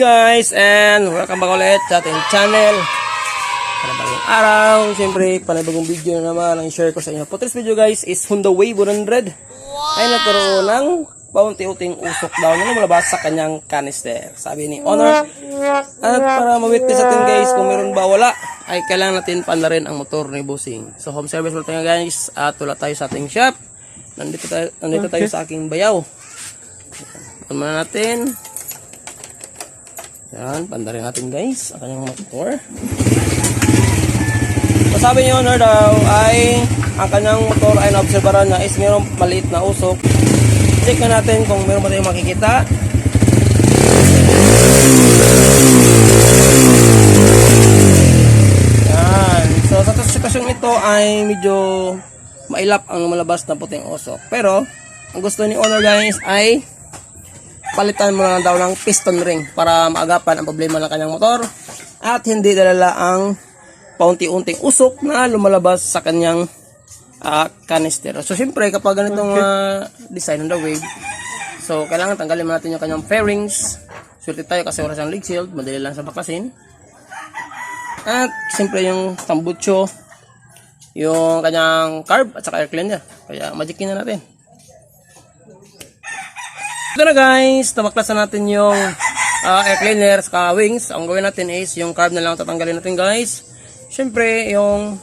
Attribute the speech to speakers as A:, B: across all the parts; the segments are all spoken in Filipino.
A: guys and welcome back ulit sa ating channel Panibagong araw, siyempre panibagong video na naman ang share ko sa inyo. This video guys is Honda Wave 100 ay nagkaroon ng paunti-unting usok daw na lumalabas sa kanyang canister. Sabi ni Honor. At para ma-witness natin guys kung meron ba wala ay kailangan natin pandarin ang motor ni Bossing. So home service mo tayo guys at tula tayo sa ating shop. Nandito tayo, nandito tayo sa aking bayaw. Muna natin. Yan, pandarin natin guys ang kanyang motor. So sabi ni Honor daw ay ang kanyang motor ay naobserbaran niya is mayroong maliit na usok. Check na natin kung meron ba tayong makikita. Yan. So sa sitwasyong ito ay medyo mailap ang lumalabas na puting usok. Pero ang gusto ni Honor guys ay palitan mo na daw ng piston ring para maagapan ang problema ng kanyang motor at hindi dalala ang paunti-unting usok na lumalabas sa kanyang ah, canister. So syempre kapag ganitong ah, design ng the wave, so kailangan tanggalin mo natin yung kanyang fairings. Swerte tayo kasi wala siyang leak shield, madali lang sa bakasin. At siyempre yung tambucho, yung kanyang carb at saka air cleaner. Kaya magikin na natin. Ito na guys, tabaklasan natin yung ah, air cleaner sa wings. Ang gawin natin is yung carb na lang tatanggalin natin guys. Siyempre yung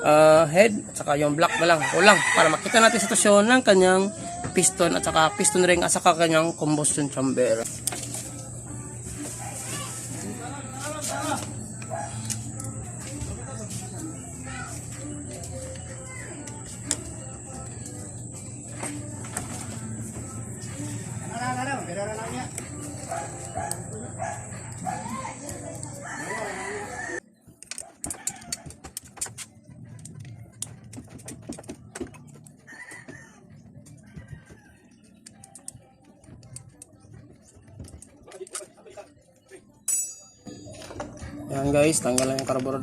A: ah, head at saka yung block na lang, kulang para makita natin sitwasyon ng kanyang piston at saka piston ring at saka kanyang combustion chamber.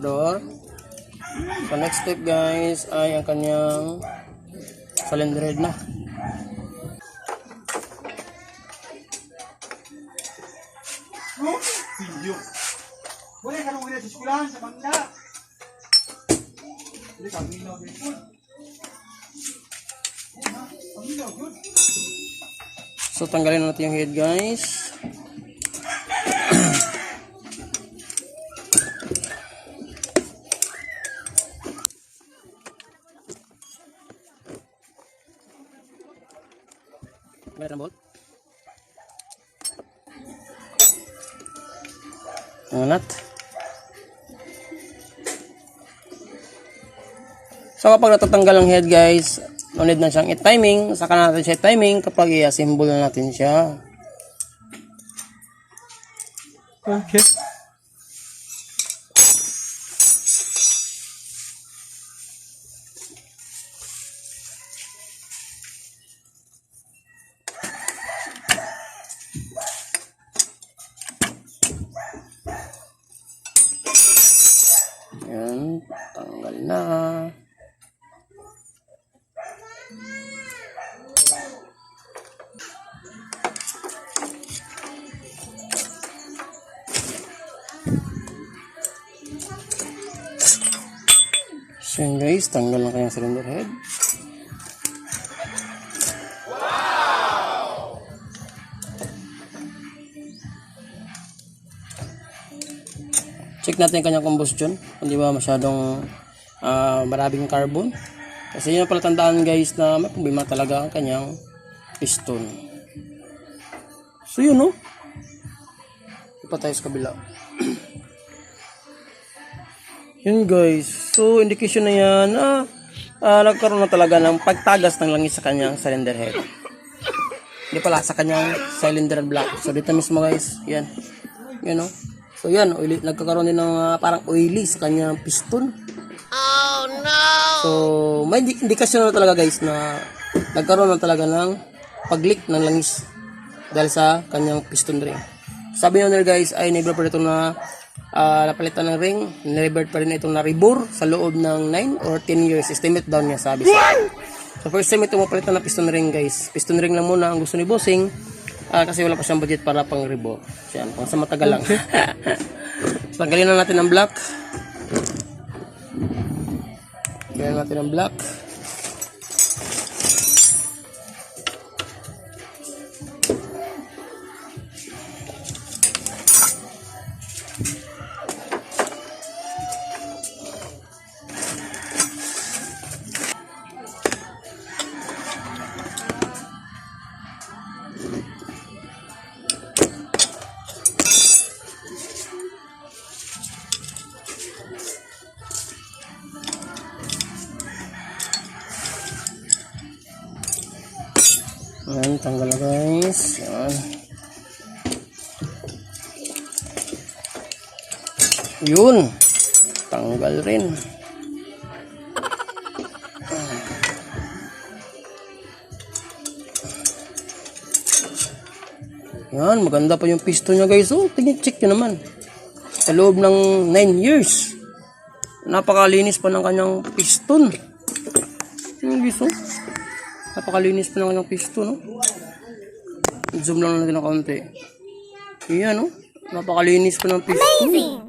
A: Carburetor. So next step guys ay ang kanyang cylinder head na.
B: Video. Boleh kalau boleh sa eskwelahan sa bangda. Hindi ka minaw din po. Paminaw good.
A: So tanggalin natin yung head guys. So kapag natatanggal ang head guys, no need na siyang i-timing. Saka natin siya timing kapag i-assemble na natin siya.
B: Okay.
A: Yan, tanggal na. Yun guys, tanggal na kayong cylinder head. check natin yung kanyang combustion. Kung di ba masyadong ah, maraming carbon? Kasi yun ang pala tandaan guys na may problema talaga ang kanyang piston. So yun no? Ipa tayo sa kabila yun guys so indication na yan na ah, nagkaroon na talaga ng pagtagas ng langis sa kanyang cylinder head hindi pala sa kanyang cylinder block so dito mismo guys yan yan no So yan, oily, nagkakaroon din ng ah, parang oily sa kanyang piston. Oh no! So may indi- indikasyon na talaga guys na nagkaroon na talaga ng pag-leak ng langis dahil sa kanyang piston ring. Sabi nyo guys ay never pa na ah, napalitan ng ring, never pa rin itong na-rebore sa loob ng 9 or 10 years. Estimate down niya sabi sa So first time ito mapalitan ng piston ring guys. Piston ring lang muna ang gusto ni Bossing Ah, kasi wala pa siyang budget para pang rebo. Yan, pang sa matagal lang. Tanggalin na natin ang black. Tanggalin natin ang black. Yun. Tanggal rin. Yan, maganda pa yung piston niya guys. Oh, tingnan, check nyo naman. Sa loob ng 9 years. Napakalinis pa ng kanyang piston. Yung guys, oh. Napakalinis pa ng kanyang piston, no? Zoom lang natin ng konti. Yan, no? Napakalinis pa ng piston.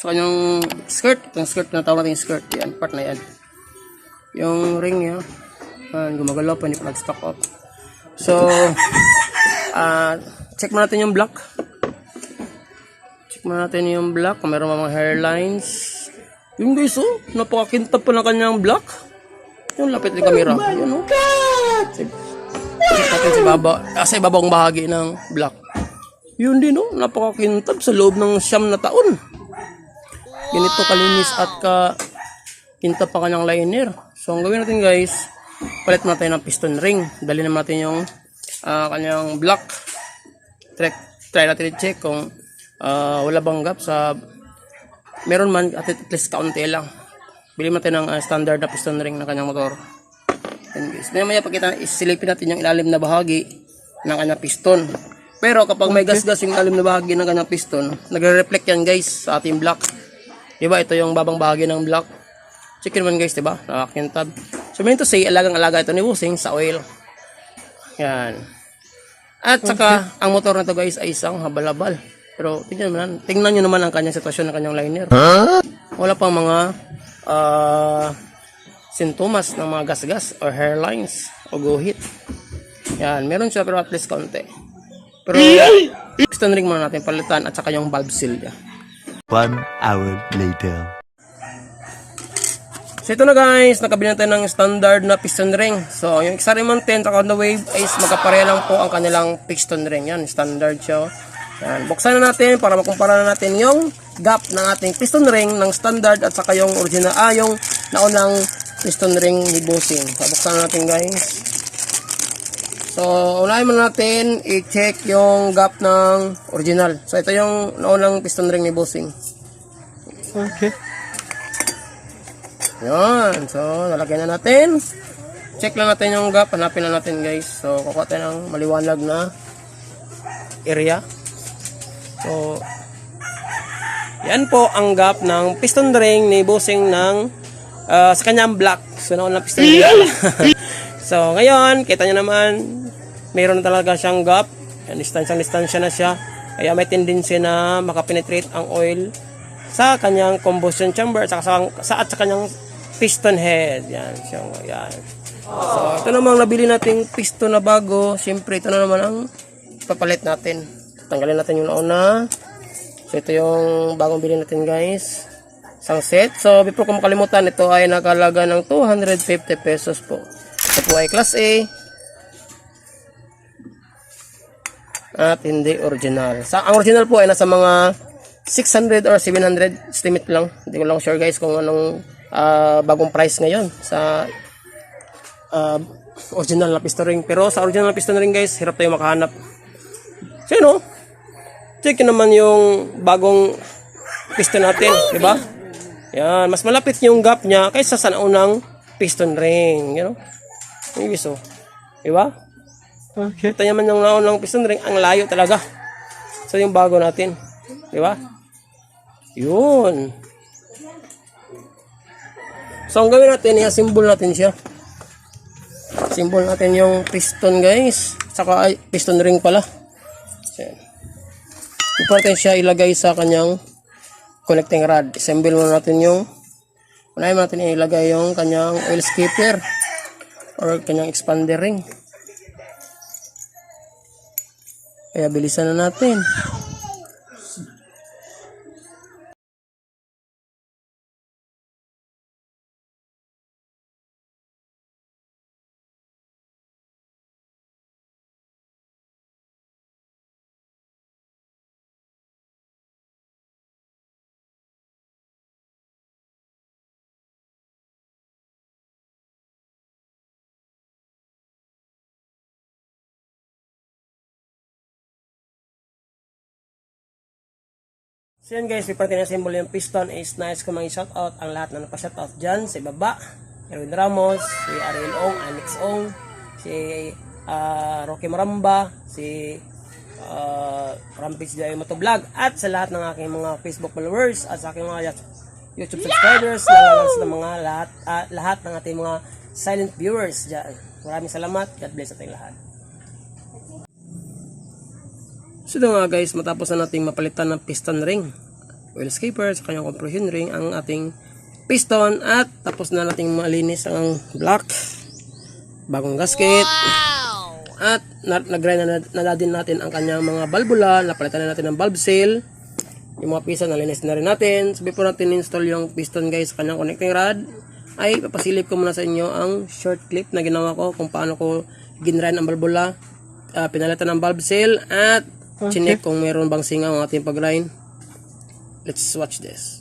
A: Sa kanyang skirt. Itong skirt, tinatawag natin yung skirt. Yan, part na yan. Yung ring niya. Yan, gumagalaw pa, hindi pa nag-stock up. So, ah, check mo natin yung black. Check mo natin yung black. Kung meron mga hairlines. Yun guys, oh. Napakakintab pa ng kanyang black. Yung lapit ng camera. Yun, oh. Check natin sa baba, ah, sa ibabang bahagi ng black. Yun din, oh. Napakakintab sa loob ng siyam na taon. Ganito kalinis at ka kintab pa kanyang liner. So, ang gawin natin guys, palit natin ng piston ring. Dali naman natin yung ah, kanyang black. Try, try natin i-check kung ah, wala bang gap sa meron man at at least kaunti lang. Bili natin ng ah, standard na piston ring ng kanyang motor. Yan guys. Maya maya pagkita, isilipin natin yung ilalim na bahagi ng kanyang piston. Pero kapag may gas-gas yung ilalim na bahagi ng kanyang piston, nagre-reflect yan guys sa ating block. Diba? Ito yung babang bahagi ng block. Check naman guys, diba? Nakakintab. So, meaning to say, alagang-alaga ito ni Busing sa oil. Yan. At saka, ang motor na to guys ay isang habal-habal. Pero tingnan naman, tingnan nyo naman ang kanyang sitwasyon ng kanyang liner. Wala pang mga ah sintomas ng mga gas-gas or hairlines o guhit. Yan, meron siya pero at least konti. Pero piston ring muna natin palitan at saka yung valve seal niya.
C: One hour later.
A: So ito na guys, nakabili na tayo ng standard na piston ring. So yung Xariman 10 at the Wave is magkapareha lang po ang kanilang piston ring. Yan, standard siya. Yan, buksan na natin para makumpara na natin yung gap ng ating piston ring ng standard at saka yung original, ah, naunang piston ring ni Bossing. So buksan na natin guys. So unahin muna natin i-check yung gap ng original. So ito yung naunang piston ring ni Bossing.
B: Okay.
A: Yan. So, nalagyan na natin. Check lang natin yung gap. Hanapin na natin guys. So, kukuha tayo ng maliwanag na area. So, yan po ang gap ng piston ring ni Bossing ng ah, sa kanyang block. So, naon na piston ring. so, ngayon, kita nyo naman, mayroon na talaga siyang gap. Yan, distansya-distansya na siya. Kaya may tendency na makapenetrate ang oil sa kanyang combustion chamber at sa, sa, at sa kanyang piston head. Yan, siya, yan. So, ito namang nabili nating piston na bago. Siyempre, ito na naman ang papalit natin. Tanggalin natin yung nauna. So, ito yung bagong bili natin, guys. Isang set. So, before ko makalimutan, ito ay nakalaga ng 250 pesos po. Ito po ay Class A. At hindi original. Sa, ang original po ay nasa mga 600 or 700 estimate lang. Hindi ko lang sure guys kung anong ah, bagong price ngayon sa ah, original na piston ring. Pero sa original na piston ring guys, hirap tayo makahanap. So yun oh. Check naman yung bagong piston natin, di ba? Yan, mas malapit yung gap niya kaysa sa naunang piston ring, you know? Yung gusto. Di ba?
B: Okay.
A: Kita naman yung naunang piston ring, ang layo talaga. So yung bago natin, di ba? Yun. So ang gawin natin, i-assemble natin siya. Symbol natin yung piston guys. Saka ay, piston ring pala. before natin siya ilagay sa kanyang connecting rod. Assemble muna natin yung unahin natin ilagay yung kanyang oil skipper or kanyang expander ring. Kaya bilisan na natin. So yun guys, before natin assemble yung piston is nice ko mga shoutout ang lahat na napa-shoutout dyan sa baba. Erwin Ramos, si Ariel Ong, Alex Ong, si ah, Rocky Maramba, si uh, Rampage Jai Motovlog at sa lahat ng aking mga Facebook followers at sa aking mga YouTube subscribers, lalo sa mga lahat, ah, lahat ng ating mga silent viewers dyan. Maraming salamat. God bless ating lahat. So ito nga guys, matapos na nating mapalitan ng piston ring, oil skipper, sa kanyang compression ring, ang ating piston. At tapos na nating malinis ang block, bagong gasket, at na, nag-grind na, na, na din natin ang kanyang mga valvula, napalitan na natin ng valve seal, yung mga piston nalinis na rin natin. So before natin install yung piston guys sa kanyang connecting rod, ay papasilip ko muna sa inyo ang short clip na ginawa ko kung paano ko ginrun ang valvula, uh, pinalitan ng valve seal, at chinek kung meron bang singaw ang ating pag-grind. Let's watch this.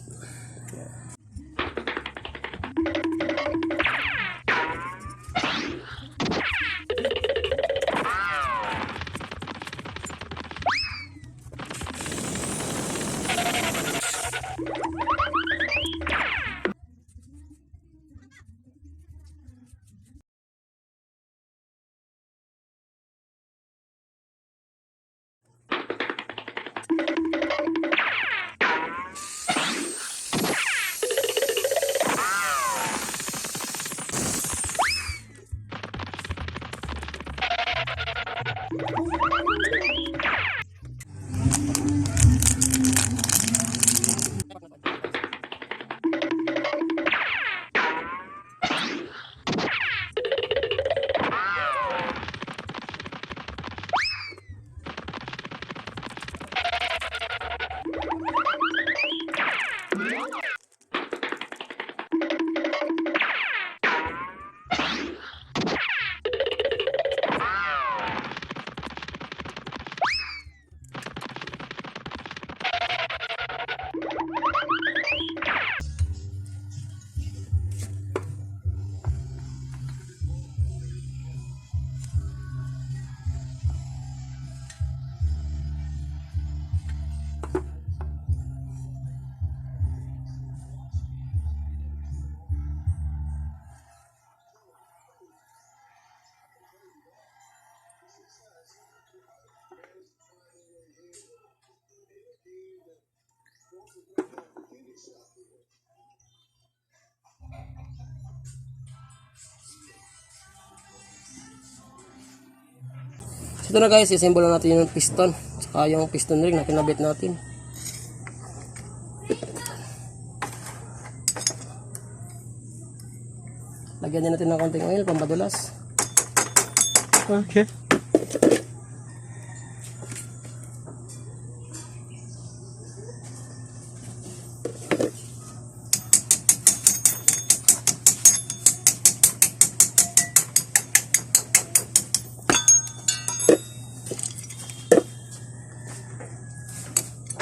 A: So ito na guys, isymbol na natin yung piston. Saka yung piston ring na kinabit natin. Lagyan din natin ng konting oil, pambadulas.
B: Okay.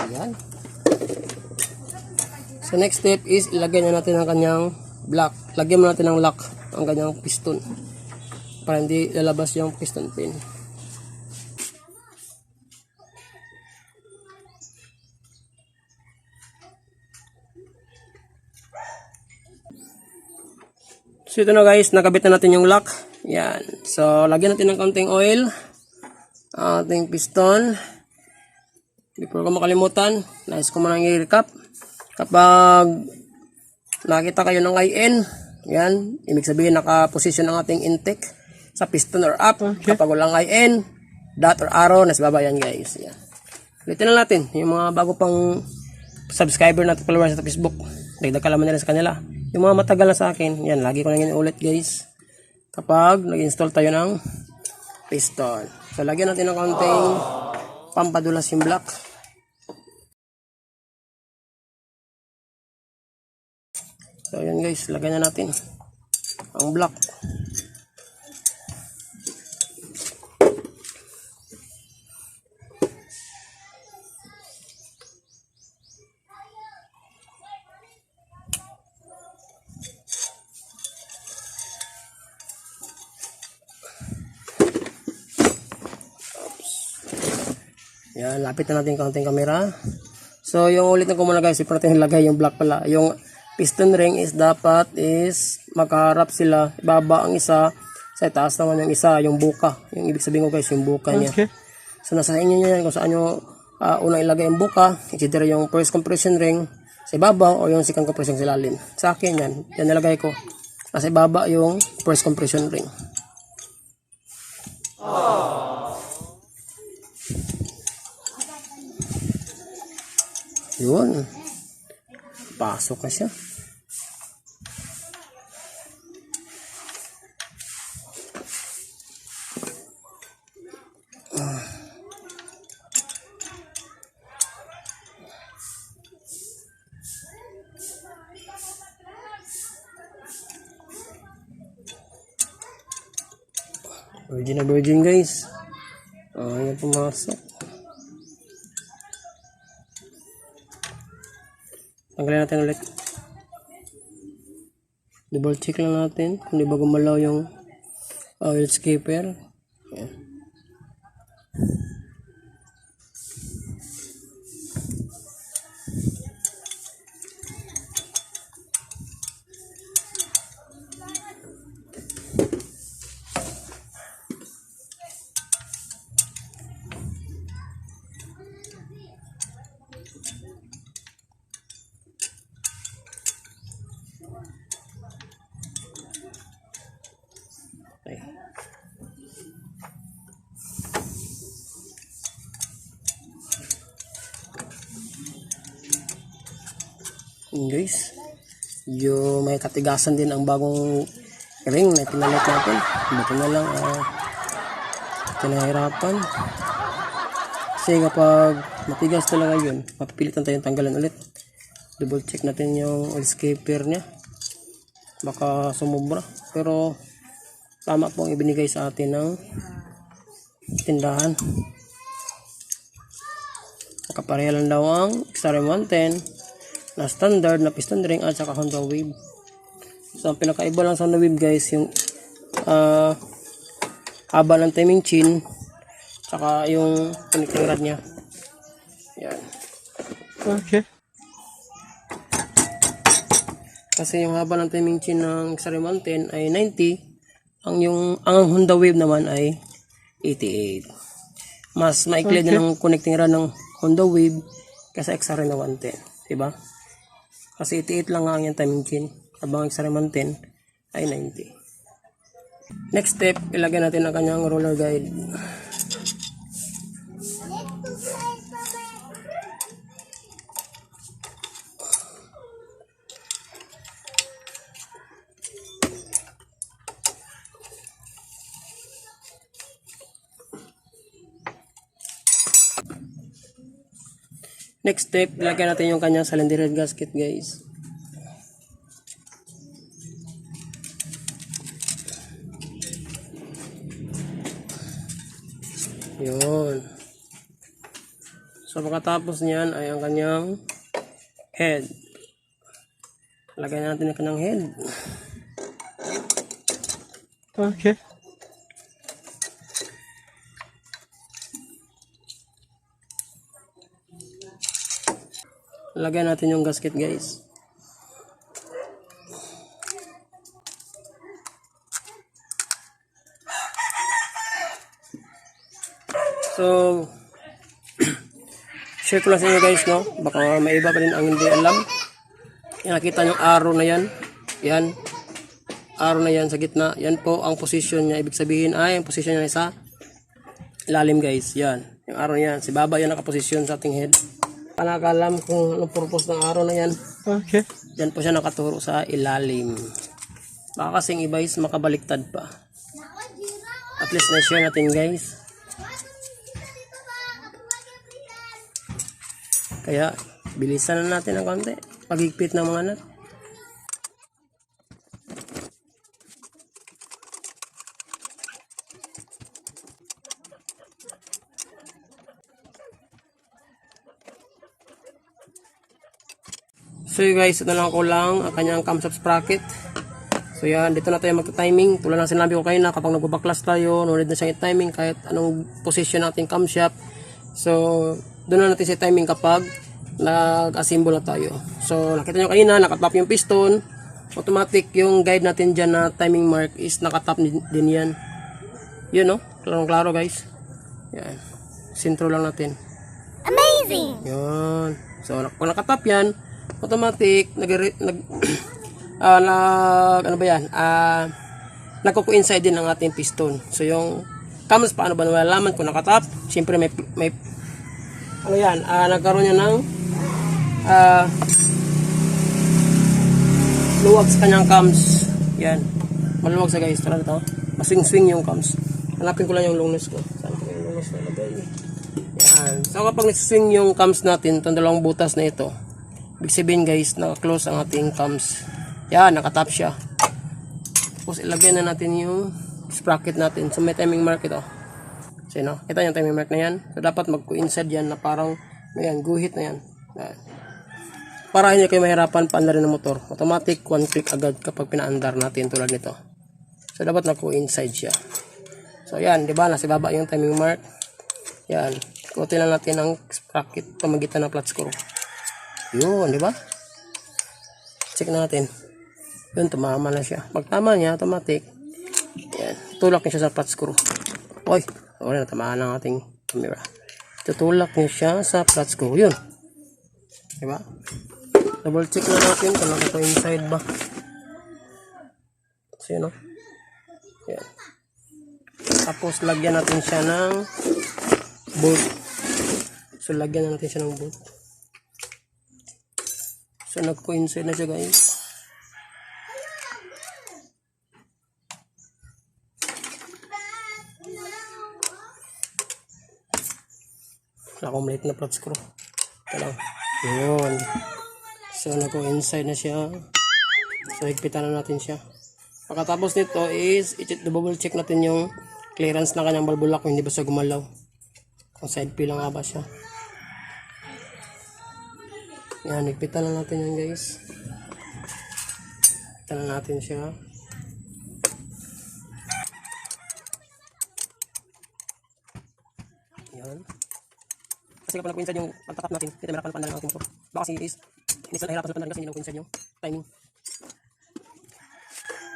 A: Ayan. So next step is ilagay na natin ang kanyang block. Lagyan mo natin ng lock ang kanyang piston. Para hindi lalabas yung piston pin. So ito na guys, nakabit na natin yung lock. Yan. So lagyan natin ng konting oil. Ang ating piston. Before ko makalimutan, nais ko muna i-recap. Kapag nakita kayo ng IN, yan, ibig sabihin naka-position ang ating intake sa piston or up. Kapag walang IN, dot or arrow, nasa baba yan guys. Yan. Ulitin na natin, yung mga bago pang subscriber natin followers sa Facebook. Dagdag kalaman nila sa kanila. Yung mga matagal na sa akin, yan, lagi ko na ulit guys. Kapag nag-install tayo ng piston. So, lagyan natin ng konting pampadulas yung block. Guys, lagyan na natin ang block. Yan, lapit na natin kaunting kamera. So, yung ulit na ko guys, ipon natin ilagay yung block pala. Yung piston ring is dapat is makaharap sila. Ibaba ang isa, sa itaas naman yung isa, yung buka. Yung ibig sabihin ko guys, yung buka niya. So, nasa inyo yan kung saan nyo uh, unang ilagay yung buka. Either yung first compression ring sa ibabaw o yung second compression sa ilalim. Sa akin yan, yan nilagay ko. Nasa ibaba yung first compression ring. Yun. Pasok na siya. Virgin na virgin guys. Ah, yan pumasok. Tanggalin natin ulit. Double check lang natin kung di ba gumalaw yung oil skipper. Yun, guys. Yung may katigasan din ang bagong ring na pinalit natin. Buti na lang ah, kinahirapan. Kasi kapag matigas talaga yun, mapipilitan tayong tanggalan ulit. Double check natin yung oil skipper niya. Baka sumubra. Pero tama po ang ibinigay sa atin ng tindahan. Nakapareha lang daw ang XRM 110 na standard na piston ring at saka Honda Wave. So, ang pinakaiba lang sa Honda Wave guys, yung ah haba ng timing chain saka yung connecting rod niya. Yan.
C: Okay.
A: Kasi yung haba ng timing chain ng XRM 110 ay 90, ang yung ang Honda Wave naman ay 88. Mas maikli din ang connecting rod ng Honda Wave kaysa XRM na 110, 'di ba? Kasi 88 lang ang yung timing chain, habang ang XRM 110 ay 90. Next step, ilagay natin ang kanyang roller guide. Next step, ilagay natin yung kanyang cylinder head gasket guys. Yun. So pagkatapos niyan ay ang kanyang head. Lagay natin ang kanyang head.
C: Okay.
A: Lagay natin yung gasket guys. So, share ko lang sa inyo guys, no? Baka may iba pa rin ang hindi alam. Yan, nakita yung arrow na yan. Yan. Arrow na yan sa gitna. Yan po ang position niya. Ibig sabihin ay ang position niya ay sa ilalim guys. Yan. Yung araw yan. Si Baba yung nakaposisyon sa ating head. Panakalam kung anong purpose ng araw na yan.
C: Okay.
A: Diyan po siya nakaturo sa ilalim. Baka kasing iba is makabaliktad pa. At least na-share natin guys. Kaya bilisan na natin ng konti. Pagigpit ng mga nut. So yun guys, ito lang ko lang ang kanyang camshaft sprocket. So yan, dito na tayo magta-timing. Tulad ng sinabi ko kayo na kapag nagbabaklas tayo, no need na siyang i-timing kahit anong position natin camshaft. So, doon na natin sa timing kapag nag-assemble na tayo. So, nakita nyo kanina, nakatap yung piston. Automatic yung guide natin dyan na timing mark is nakatap din din yan. Yun no, klarong-klaro guys. Yan. Sintro lang natin.
D: Amazing!
A: Yun. So, kung nakatap yan, automatic, nag, nag, ah, nag, ano ba yan? Ah, nagko-coincide din ang ating piston. So, yung cams, paano ba malalaman kung nakatap? Siyempre, may, may, ano yan, ah, nagkaroon yan ng, ah, luwag sa kanyang cams. Yan. Maluwag sa guys. Tara ito. Maswing-swing yung cams. Hanapin ko lang yung longness ko. Saan ko yung longness na lagay? Yan. So kapag nag-swing yung cams natin, itong dalawang butas na ito, ibig sabihin guys, naka-close ang ating cams. Yan, nakatap siya. Tapos ilagay na natin yung sprocket natin. So may timing mark ito. So yun, no? kita yung timing mark na yan. So dapat mag-coincide yan na parang, ayan, guhit na yan. Yan. Para hindi kayo mahirapan paandarin ng motor. Automatic, one click agad kapag pinaandar natin tulad nito. So dapat nako-inside siya. So yan, di ba? Nasa baba yung timing mark. Yan. Ikutin lang natin ang sprocket pamagitan ng flat screw. Yun, di ba? Check na natin. Yun, tumama na siya. Pag tama niya, automatic. Yan. Tulak niya siya sa flat screw. Uy, wala na tamaan ang ating camera. Tutulak niya siya sa flat screw. Yun. Di ba? Double check na natin kung nakita inside ba. So, yun, no? Yan. Tapos, lagyan natin siya ng bolt. So, lagyan na natin siya ng bolt. So, nag-coincide na siya, guys. Maliit na flat screw. Ito lang. Yun. So, nag-inside na siya. So, higpitan na natin siya. Pagkatapos nito is, i-double check natin yung clearance ng kanyang valve kung hindi ba siya gumalaw. Kung side P lang nga ba siya. Yan, higpitan na natin yan guys. Higpitan na natin siya. Yan. Kasi kapag nag-coincide yung pagtatap natin, tayo mahirapan pandalan ng ating motor. Baka kasi is, hindi sila nahirapan sa pandalan kasi hindi nag-coincide yung timing.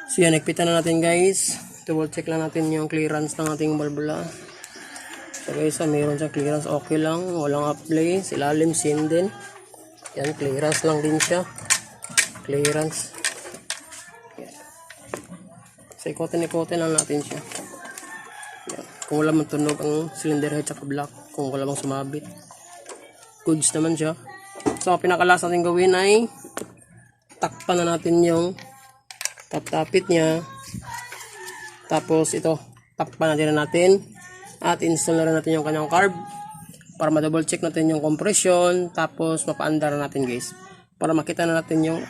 A: So yan, nagpitan na natin guys. Double check lang natin yung clearance ng ating valvula. So guys, ah, mayroon siyang clearance. Okay lang, walang apply. Silalim, same din. Yan, clearance lang din siya. Clearance. Yan. So ikotin-ikotin lang natin siya. Yan. Kung wala man tunog ang cylinder head at block, kung wala bang sumabit. Goods naman siya. So, pinakalas natin gawin ay takpan na natin yung tap-tapit niya. Tapos ito, takpan natin na natin at install na natin yung kanyang carb para ma-double check natin yung compression tapos mapaandar na natin guys para makita na natin yung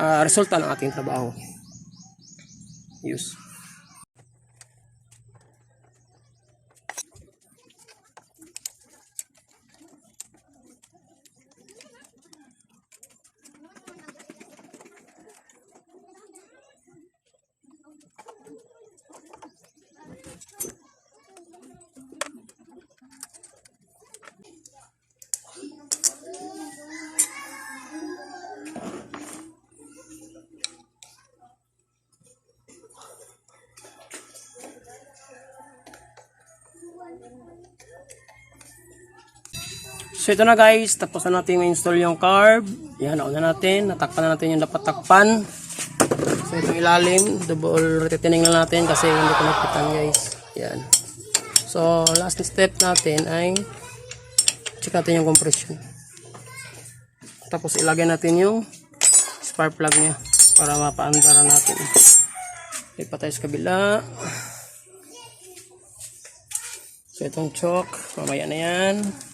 A: ah, resulta ng ating trabaho. Use. So ito na guys, tapos na natin i-install yung carb. Yan, nauna natin. Natakpan na natin yung dapat takpan. So itong ilalim, double retitining na natin kasi hindi ko napitan guys. Yan. So, last step natin ay check natin yung compression. Tapos ilagay natin yung spark plug niya para mapaandara natin. Lipat tayo sa kabila. So, itong choke, mamaya na yan.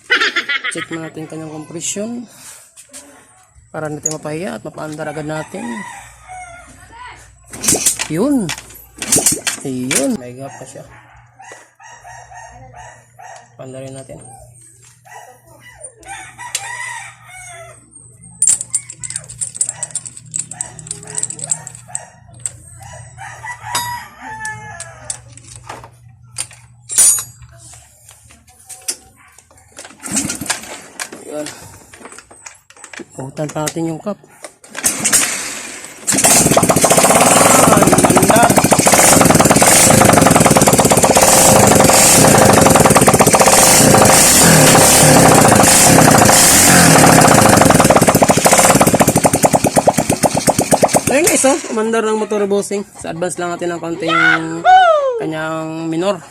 A: Check mo natin kanyang compression para natin mapahiya at mapaandar agad natin. Yun. Yun. May gap pa siya. Pandarin natin. Puhutan pa natin yung cup. Ayun guys, oh, umandar ng motor bossing. Sa advance lang natin ng konting kanyang minor.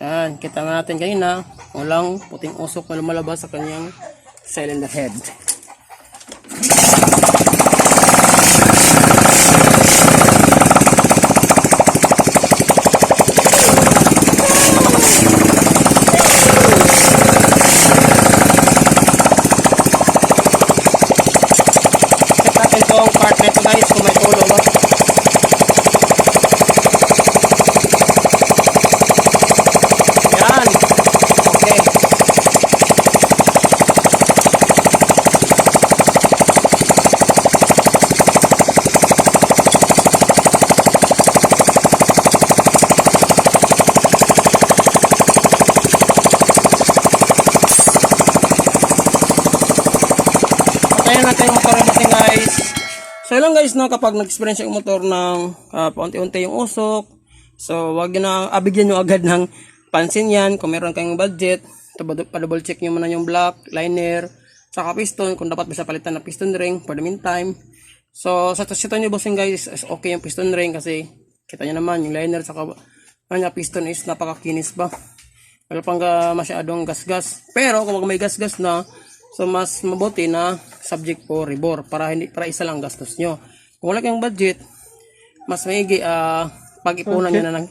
A: Yan, kita natin kanina, walang puting usok na lumalabas sa kanyang cylinder head. Check natin tong part nito guys kung may tulo ba. Yan. Okay. Patayin natin yung motor natin guys. So lang guys no, kapag nag-experience yung motor ng uh, paunti-unti yung usok. So wag na abigyan nyo agad ng pansin yan. Kung meron kayong budget, pa-double check nyo muna yung block, liner, saka piston. Kung dapat bisa palitan ng piston ring for the meantime. So sa sito nyo bossing guys, is okay yung piston ring kasi kita nyo naman yung liner saka kanya piston is napakakinis ba. Wala pang ga masyadong gas-gas. Pero kung may gas-gas na, so mas mabuti na subject po rebore para hindi para isa lang gastos nyo. Kung wala kayong budget, mas maigi ah pag-ipunan nyo na ng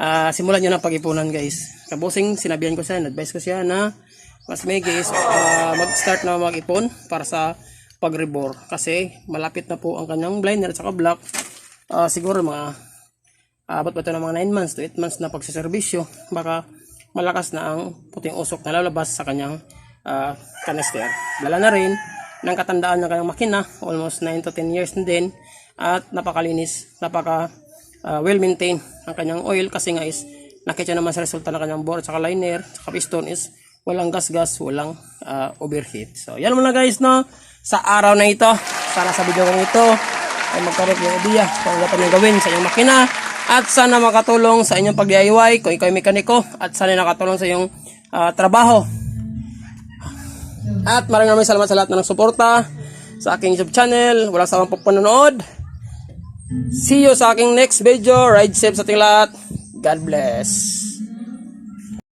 A: ah, simulan nyo ng pag-ipunan guys. Kabusing sinabihan ko siya, advice ko siya na mas maigi is ah, mag-start na mag-ipon para sa pag-rebore kasi malapit na po ang kanyang blinder at saka block. Ah, siguro mga abot pa ito ng mga 9 months to 8 months na pagsaservisyo, baka malakas na ang puting usok na lalabas sa kanyang ah, canister. Dala na rin ng katandaan ng kanyang makina, almost 9 to 10 years din, at napakalinis, napaka ah, well maintained ang kanyang oil kasi nga is nakita naman sa resulta ng kanyang bore saka liner, saka piston is walang gas-gas, walang ah, overheat. So, yan muna guys, no? Sa araw na ito, sana sa video kong ito, ay magkaroon yung idea kung ano pa nyo gawin sa inyong makina at sana makatulong sa inyong pag-DIY kung ikaw ay mekaniko at sana nakatulong sa iyong ah, trabaho. At maraming maraming salamat sa lahat na nagsuporta sa aking YouTube channel. Walang sawang pagpanonood. See you sa aking next video. Ride safe sa ating lahat. God bless.